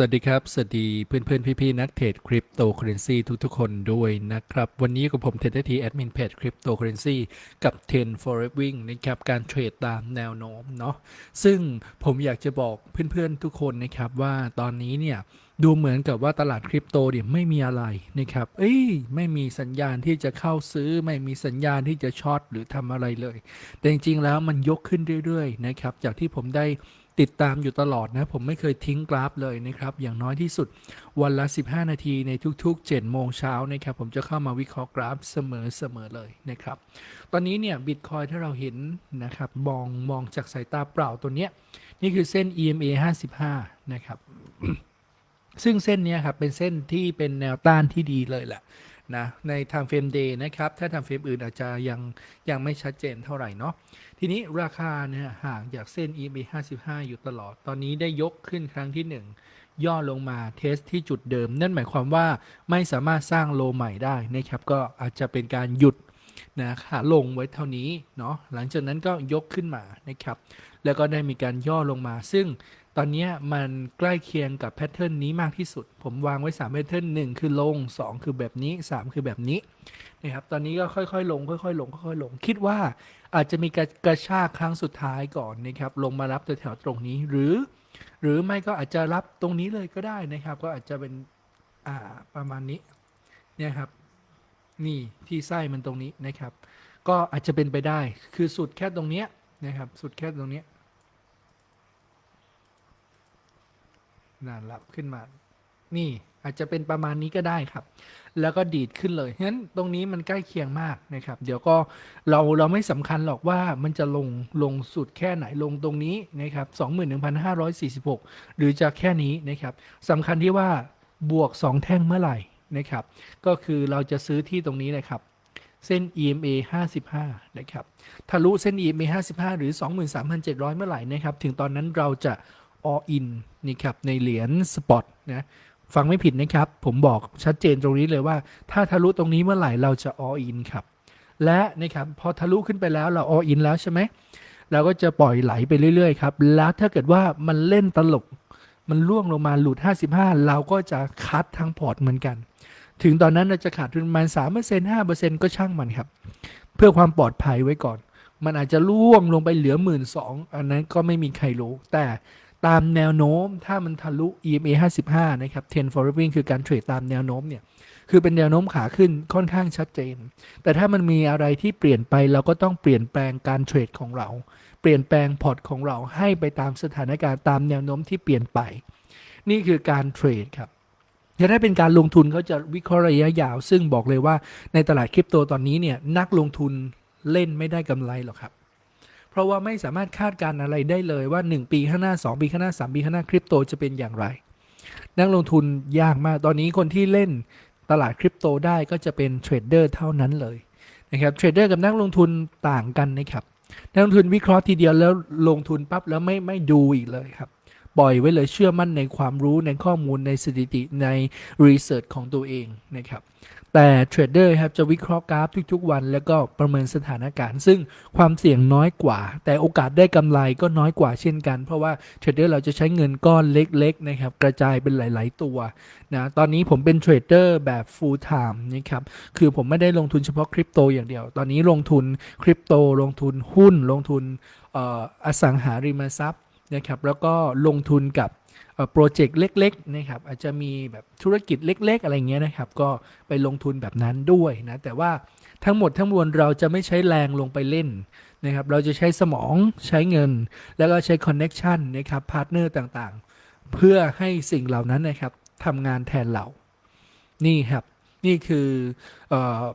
สวัสดีครับ สวัสดีเพื่อนเพื่อนๆพี่ๆนักเทรดคริปโตเคอเรนซีทุกๆคนด้วยนะครับ วันนี้กับผมเทรดทีแอดมินเพจคริปโตเคอเรนซีกับ10 forex wing นะครับการเทรดตามแนวโน้มเนาะซึ่งผมอยากจะบอกเพื่อนๆทุกคนนะครับว่าตอนนี้เนี่ยดูเหมือนกับว่าตลาดคริปโตเนี่ยไม่มีอะไรนะครับ เอ้ยไม่มีสัญญาณที่จะเข้าซื้อ ไม่มีสัญญาณที่จะช็อตหรือทำอะไรเลย แต่จริงๆแล้วมันยกขึ้นเรื่อยๆนะครับ จากที่ผมได้ ติดตามอยู่ตลอดนะ ผมไม่เคยทิ้งกราฟเลยนะครับ อย่างน้อยที่สุดวันละ 15 นาทีในทุกๆ 7 โมงเช้านะครับ ผมจะเข้ามาวิเคราะห์กราฟเสมอๆเลยนะครับ ตอนนี้เนี่ยบิตคอยถ้าเราเห็นนะครับ มองมองจากสายตาเปล่าตัวเนี้ย นี่คือเส้น EMA 55 นะครับ ซึ่งเส้นนี้ครับเป็นเส้นที่เป็นแนวต้านที่ดีเลยแหละ นะในทางเฟรมเดย์นะครับ ถ้าทางเฟรมอื่นอาจจะยังยังไม่ชัดเจนเท่าไหร่เนาะทีนี้ราคาเนี่ยห่างจากเส้น EMA 55 อยู่ตลอด ตอนนี้ได้ยกขึ้นครั้งที่ 1 ย่อลงมาเทสที่จุดเดิม นั่นหมายความว่าไม่สามารถสร้างโลใหม่ได้นะครับ ก็อาจจะเป็นการหยุดนะขาลงไว้เท่านี้เนาะหลังจากนั้นก็ยกขึ้นมานะครับ แล้วก็ได้มีการย่อลงมา ซึ่ง ตอนนี้มันใกล้เคียงกับแพทเทิร์นนี้มากที่สุด ผมวางไว้3แพทเทิร์นหนึ่งคือลง 2 คือแบบนี้ 3 คือแบบนี้นะครับตอนนี้ก็ค่อยๆ ลง ค่อยๆ ลงค่อยๆลง คิดว่าอาจจะมีกระกระชากครั้งสุดท้ายก่อนนะครับลงมารับแถวๆตรงนี้หรือ หรือไม่ก็อาจจะรับตรงนี้เลยก็ได้นะครับ ก็อาจจะเป็นอ่าประมาณนี้เนี่ยครับนี่ที่ไส้มันตรงนี้นะครับ ก็อาจจะเป็นไปได้คือสุดแค่ตรงเนี้ยนะครับสุดแค่ตรงเนี้ย นั่นรับขึ้นมา นี่อาจจะเป็นประมาณนี้ก็ได้ครับ แล้วก็ดีดขึ้นเลยงั้นตรงนี้มันใกล้เคียงมากนะครับ เดี๋ยวก็เราเราไม่สำคัญหรอกว่ามันจะลงลงสุดแค่ไหนลงตรงนี้นะครับ21,546 หรือจะแค่นี้นะครับสำคัญที่ว่าบวก 2 แท่งเมื่อไหร่นะครับ ก็คือเราจะซื้อที่ตรงนี้นะครับเส้น EMA 55 นะครับ ทะลุเส้น EMA 55 หรือ 23,700 เมื่อไหร่นะครับ ถึงตอนนั้นเราจะ all in นี่ครับในเหรียญสปอตนะฟังไม่ผิดนะครับ ผมบอกชัดเจนตรงนี้เลยว่า ถ้าทะลุตรงนี้เมื่อไหร่เราจะ all in ครับ และนะครับพอทะลุขึ้นไปแล้วเรา all in แล้วใช่ไหมเราก็จะปล่อยไหลไปเรื่อยๆครับ แล้วถ้าเกิดว่ามันเล่นตลก มันล่วงลงมาหลุด 55 เราก็จะคัดทั้งพอร์ตเหมือนกัน ถึงตอนนั้นเราจะขาดทุนประมาณ 3% 5%ก็ช่างมันครับ เพื่อความปลอดภัยไว้ก่อน มันอาจจะล่วงลงไปเหลือหมื่นสองอันนั้นก็ไม่มีใครรู้ แต่ ตามแนวโน้มถ้ามันทะลุ EMA 55 นะครับ 10 for wing คือการเทรดตามแนวโน้มเนี่ย คือเป็นแนวโน้มขาขึ้นค่อนข้างชัดเจน แต่ถ้ามันมีอะไรที่เปลี่ยนไปเราก็ต้องเปลี่ยนแปลงการเทรดของเรา เปลี่ยนแปลงพอร์ตของเราให้ไปตามสถานการณ์ตามแนวโน้มที่เปลี่ยนไป นี่คือการเทรดครับจะได้เป็นการลงทุนเขาจะวิเคราะห์ระยะยาว ซึ่งบอกเลยว่าในตลาดคริปโตตอนนี้เนี่ยนักลงทุนเล่นไม่ได้กำไรหรอกครับ เพราะว่าไม่สามารถคาดการณ์อะไรได้เลยว่า 1 ปีข้างหน้า 2 ปีข้างหน้า 3 ปีข้างหน้าคริปโตจะเป็นอย่างไร นักลงทุนยากมากตอนนี้คนที่เล่นตลาดคริปโตได้ก็จะเป็นเทรดเดอร์เท่านั้นเลยนะครับเทรดเดอร์กับนักลงทุนต่างกันนะครับนักลงทุนวิเคราะห์ทีเดียวแล้วลงทุนปั๊บแล้วไม่ไม่ดูอีกเลยครับปล่อยไว้เลยเชื่อมั่นในความรู้ในข้อมูลในสถิติในรีเสิร์ชของตัวเองนะครับ แต่เทรดเดอร์ครับจะวิเคราะห์กราฟทุกๆวัน แล้วก็ประเมินสถานการณ์ ซึ่งความเสี่ยงน้อยกว่า แต่โอกาสได้กำไรก็น้อยกว่าเช่นกัน เพราะว่าเทรดเดอร์เราจะใช้เงินก้อนเล็กๆนะครับกระจายเป็นหลาย ๆ ตัวนะตอนนี้ผมเป็นเทรดเดอร์แบบ full time นะครับคือผมไม่ได้ลงทุนเฉพาะคริปโตอย่างเดียว ตอนนี้ลงทุนคริปโต ลงทุนหุ้น ลงทุนอออสังหาริมทรัพย์นะครับแล้วก็ลงทุนกับ โปรเจกต์เล็กๆนะครับอาจจะมีแบบธุรกิจเล็ก ๆ อะไรเงี้ยนะครับ ก็ไปลงทุนแบบนั้นด้วยนะ แต่ว่าทั้งหมดทั้งมวลเราจะไม่ใช้แรงลงไปเล่นนะครับ เราจะใช้สมองใช้เงิน แล้วก็ใช้คอนเน็ชันนะครับพาร์ทเนอร์ต่างๆ เพื่อให้สิ่งเหล่านั้นนะครับทำงานแทนเรา นี่ครับ นี่คือ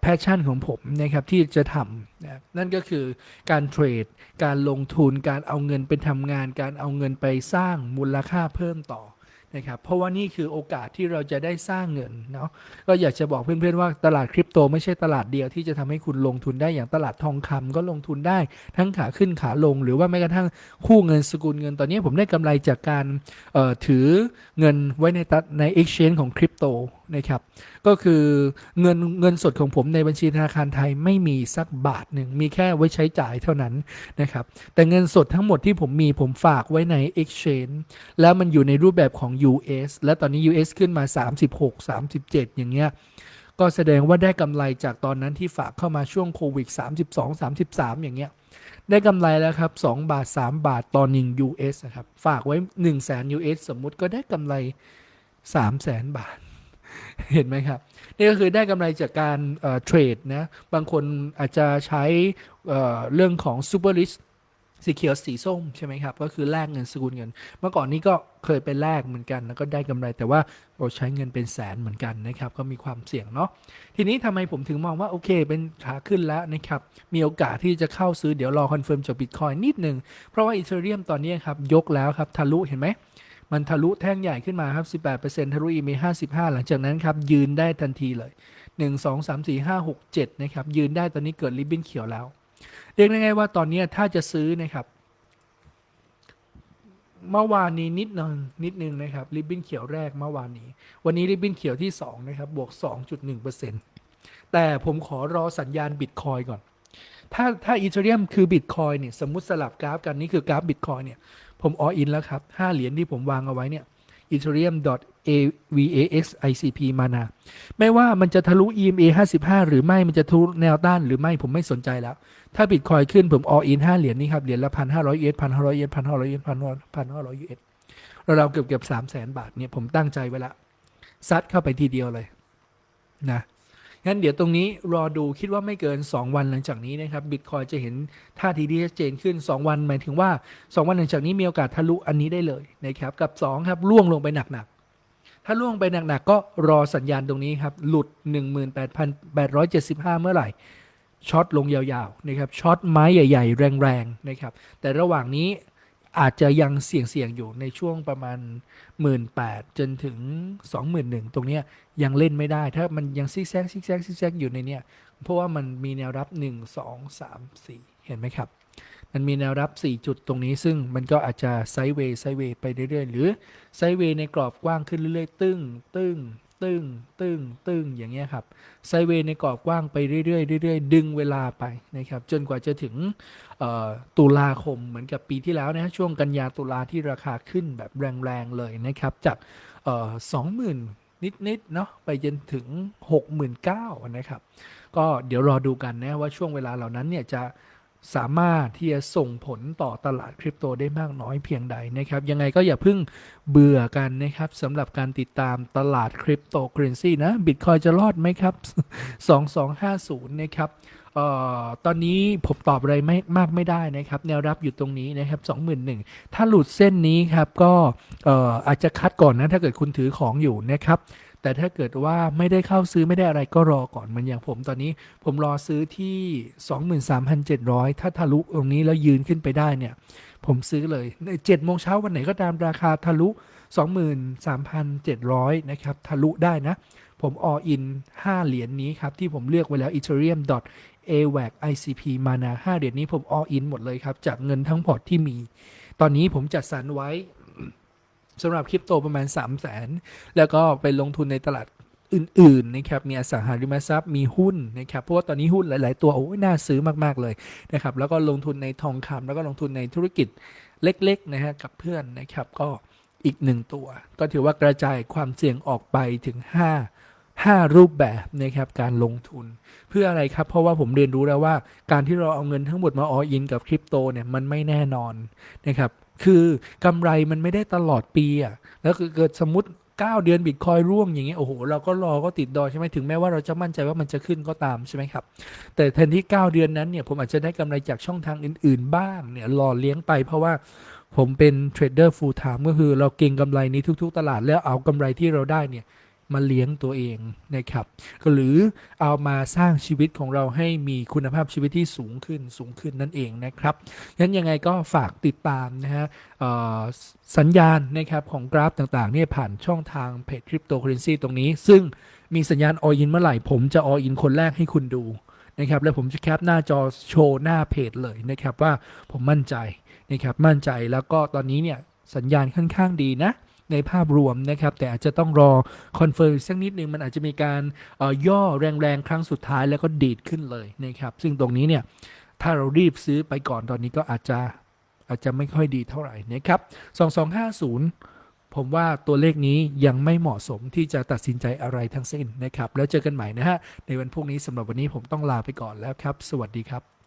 แพชชั่นของผมนะครับที่จะทำนะนั่นก็คือการเทรด การลงทุน การเอาเงินไปทำงาน การเอาเงินไปสร้างมูลค่าเพิ่มต่อนะครับเพราะว่านี่คือโอกาสที่เราจะได้สร้างเงินเนาะก็อยากจะบอกเพื่อนๆว่าตลาดคริปโตไม่ใช่ตลาดเดียวที่จะทำให้คุณลงทุนได้อย่างตลาดทองคำก็ลงทุนได้ทั้งขาขึ้นขาลง หรือว่าแม้กระทั่งคู่เงินสกุลเงิน ตอนนี้ผมได้กำไรจากการถือเงินไว้ในตัใน exchange ของคริปโต นะครับ ก็คือเงินเงินสดของผมในบัญชีธนาคารไทยไม่มีสักบาทหนึ่ง มีแค่ไว้ใช้จ่ายเท่านั้นนะครับ แต่เงินสดทั้งหมดที่ผมมีผมฝากไว้ใน Exchange แล้วมันอยู่ในรูปแบบของ US และตอนนี้ US ขึ้นมา 36 37 อย่างเงี้ยก็แสดงว่าได้กำไรจากตอนนั้นที่ฝากเข้ามาช่วงโควิด 32 33 อย่างเงี้ย ได้กำไรแล้วครับ 2 บาท 3 บาทต่อ1 US นะครับ ฝากไว้ 1 0 0 0 0แสน US สมมุติก็ได้กำไร 3 0 0แสนบาท เห็นไหมครับ นี่ก็คือได้กำไรจากการเทรดนะบางคนอาจจะใช้เเรื่องของ Super Rich สีเขียวสีส้มใช่ไหมครับ ก็คือแลกเงินสกุลเงิน เมื่อก่อนนี้ก็เคยไปแลกเหมือนกัน แล้วก็ได้กำไรแต่ว่าโอ้ใช้เงินเป็นแสนเหมือนกันนะครับ ก็มีความเสี่ยงเนาะทีนี้ทำไมผมถึงมองว่าโอเคเป็นขาขึ้นแล้วนะครับ มีโอกาสที่จะเข้าซื้อเดี๋ยวรอคอนเฟิร์มจากบิตคอยนิดหนึ่งเพราะว่าอีเทเรียมตอนนี้ครับ ยกแล้วครับทะลุเห็นไหม มันทะลุแท่งใหญ่ขึ้นมาครับ 18%ทะลุอีเม55 หลังจากนั้นครับ ยืนได้ทันทีเลย 1 2 3 4 5 6 7 นะครับ ยืนได้ตอนนี้เกิดริบบิ้นเขียวแล้ว เรียกได้ไงายๆว่าตอนนี้ถ้าจะซื้อนะครับ เมื่อวานนี้นิดนึงนิดนึงนะครับริบบิ้นเขียวแรกเมื่อวานนี้ วันนี้ริบบิ้นเขียวที่ 2 นะครับ บวก 2.1%แต่ผมขอรอสัญญาณบิตคอยก่อนถ้าถ้าอีเทเรียมคือบิตคอยเนี่ยสมมุติสลับกราฟกันนี่คือกราฟบิตคอยเนี่ย ผมออินแล้วครับ 5 เหรียญที่ผมวางเอาไว้เนี่ย ethereum avax icp มานาไม่ว่ามันจะทะลุ EMA 55 หรือไม่มันจะทะลุแนวต้านหรือไม่ผมไม่สนใจแล้ว ถ้าบิตคอยขึ้นผมออิน5เหรียญนี้ครับ เหรียญละพันห้าร้อยเอสพันห้าร้อยเอสพันห้าร้อยเอสพันพันห้าร้อยเอสเราเกือบเกือบสามแสนบาทเนี่ยผมตั้งใจไว้ละซัดเข้าไปทีเดียวเลยนะ งั้นเดี๋ยวตรงนี้รอดูคิดว่าไม่เกิน 2 วันหลังจากนี้นะครับบิตคอยจะเห็นท่าทีที่ชัดเจนขึ้น 2 วันหมายถึงว่า 2 วันหลังจากนี้มีโอกาสทะลุอันนี้ได้เลยนะครับกับ 2 ครับล่วงลงไปหนักๆ ถ้าล่วงไปหนักๆ ก็รอสัญญาณตรงนี้ครับหลุด 18,875 เมื่อไหร่ช็อตลงยาวๆนะครับช็อตไม้ใหญ่ ๆ แรงๆนะครับแต่ระหว่างนี้ อาจจะยังเสี่ยงๆอยู่ในช่วงประมาณ 1 8ื่นจนถึง 21,000 ตรงเนี้ยยังเล่นไม่ได้ ถ้ามันยังซิกแซกซิกแซกซิกแซกอยู่ในเนี้ยเพราะว่ามันมีแนวรับ 1 2 3 4 เห็นไหมครับ มันมีแนวรับ 4 จุดตรงนี้ ซึ่งมันก็อาจจะไซด์เวย์ไซด์เวย์ไปเรื่อยๆ หรือไซด์เวย์ในกรอบกว้างขึ้นเรื่อยๆ ตึ้งตึ้ง ตึ้งตึ้งตึ้งอย่างเงี้ยครับไซเวย์ในกรอบกว้างไปเรื่อยๆเรื่อยๆดึงเวลาไปนะครับจนกว่าจะถึงตุลาคมเหมือนกับปีที่แล้วนะฮะช่วงกันยาตุลาที่ราคาขึ้นแบบแรงๆเลยนะครับจากสองหมื่นนิดๆเนาะไปจนถึง 69,000นะครับก็เดี๋ยวรอดูกันนะว่าช่วงเวลาเหล่านั้นเนี่ยจะ สามารถที่จะส่งผลต่อตลาดคริปโตได้มากน้อยเพียงใดนะครับ ยังไงก็อย่าเพิ่งเบื่อกันนะครับสำหรับการติดตามตลาดคริปโตเคอเรนซีนะบิตคอยจะรอดไหมครับ 2250 นะครับออตอนนี้ผมตอบอะไรไม่มากไม่ได้นะครับ แนวรับอยู่ตรงนี้นะครับ21,000 ถ้าหลุดเส้นนี้ครับก็เอ่ออาจจะคัดก่อนนะ ถ้าเกิดคุณถือของอยู่นะครับ แต่ถ้าเกิดว่าไม่ได้เข้าซื้อไม่ได้อะไรก็รอก่อนเหมือนอย่างผมตอนนี้ผมรอซื้อที่ 23,700 ถ้าทะลุตรงนี้แล้วยืนขึ้นไปได้เนี่ย ผมซื้อเลยใน7โมงเช้าวันไหนก็ตามราคาทะลุ 23,700 นะครับ ทะลุได้นะ ผม all in 5เหรียญนี้ครับ ที่ผมเลือกไว้แล้ว ethereum avac icp mana 5 เหรียญนี้ผม all in หมดเลยครับ จากเงินทั้งพอร์ตที่มี ตอนนี้ผมจัดสรรไว้ สำหรับคริปโตประมาณ 3 0 0แสนแล้วก็ไปลงทุนในตลาดอื่นๆนะครับมีอสังหาริมทรัพย์มีหุ้นนะครับเพราะว่าตอนนี้หุ้นหลาย ๆ ตัวโอ้ยน่าซื้อมากๆเลยนะครับแล้วก็ลงทุนในทองคำแล้วก็ลงทุนในธุรกิจเล็ก ๆ นะฮะกับเพื่อนนะครับก็อีกหนึ่งตัว ก็ถือว่ากระจายความเสี่ยงออกไปถึง 5 5 รูปแบบนะครับการลงทุน เพื่ออะไรครับ เพราะว่าผมเรียนรู้แล้วว่า การที่เราเอาเงินทั้งหมดมาออินกับคริปโตเนี่ยมันไม่แน่นอนนะครับคือกำไรมันไม่ได้ตลอดปีอะแล้วคือเกิดสมมติ9 เดือนบิตคอยร่วงอย่างเงี้ยโอ้โหเราก็รอก็ติดดอยใช่ไหมถึงแม้ว่าเราจะมั่นใจว่ามันจะขึ้นก็ตามใช่ไหมครับ แต่แทนที่ 9 เดือนนั้นเนี่ยผมอาจจะได้กำไรจากช่องทางอื่น ๆ บ้างเนี่ยรอเลี้ยงไปเพราะว่าผมเป็นเทรดเดอร์ฟูลไทม์ก็คือเราเก็งกำไรนี้ทุก ๆ ตลาดแล้วเอากำไรที่เราได้เนี่ย มาเลี้ยงตัวเองนะครับ หรือเอามาสร้างชีวิตของเราให้มีคุณภาพชีวิตที่สูงขึ้นสูงขึ้นนั่นเองนะครับงั้นยังไงก็ฝากติดตามนะฮะสัญญาณนะครับของกราฟต่างๆเนี่ยผ่านช่องทางเพจคริปโตเคอเรนซีตรงนี้ ซึ่งมีสัญญาณออินเมื่อไหร่ ผมจะออินคนแรกให้คุณดูนะครับแล้วผมจะแคปหน้าจอโชว์หน้าเพจเลยนะครับว่าผมมั่นใจนะครับมั่นใจแล้วก็ตอนนี้เนี่ยสัญญาณค่อนข้างดีนะ ในภาพรวมนะครับ แต่อาจจะต้องรอคอนเฟิร์มสักนิดนึง มันอาจจะมีการย่อย่อแรงๆ ครั้งสุดท้ายแล้วก็ดีดขึ้นเลยนะครับ ซึ่งตรงนี้เนี่ย ถ้าเรารีบซื้อไปก่อนตอนนี้ก็อาจจะอาจจะไม่ค่อยดีเท่าไหร่นะครับ 2250 ผมว่าตัวเลขนี้ยังไม่เหมาะสมที่จะตัดสินใจอะไรทั้งสิ้นนะครับ แล้วเจอกันใหม่นะฮะ ในวันพรุ่งนี้สำหรับวันนี้ผมต้องลาไปก่อนแล้วครับ สวัสดีครับ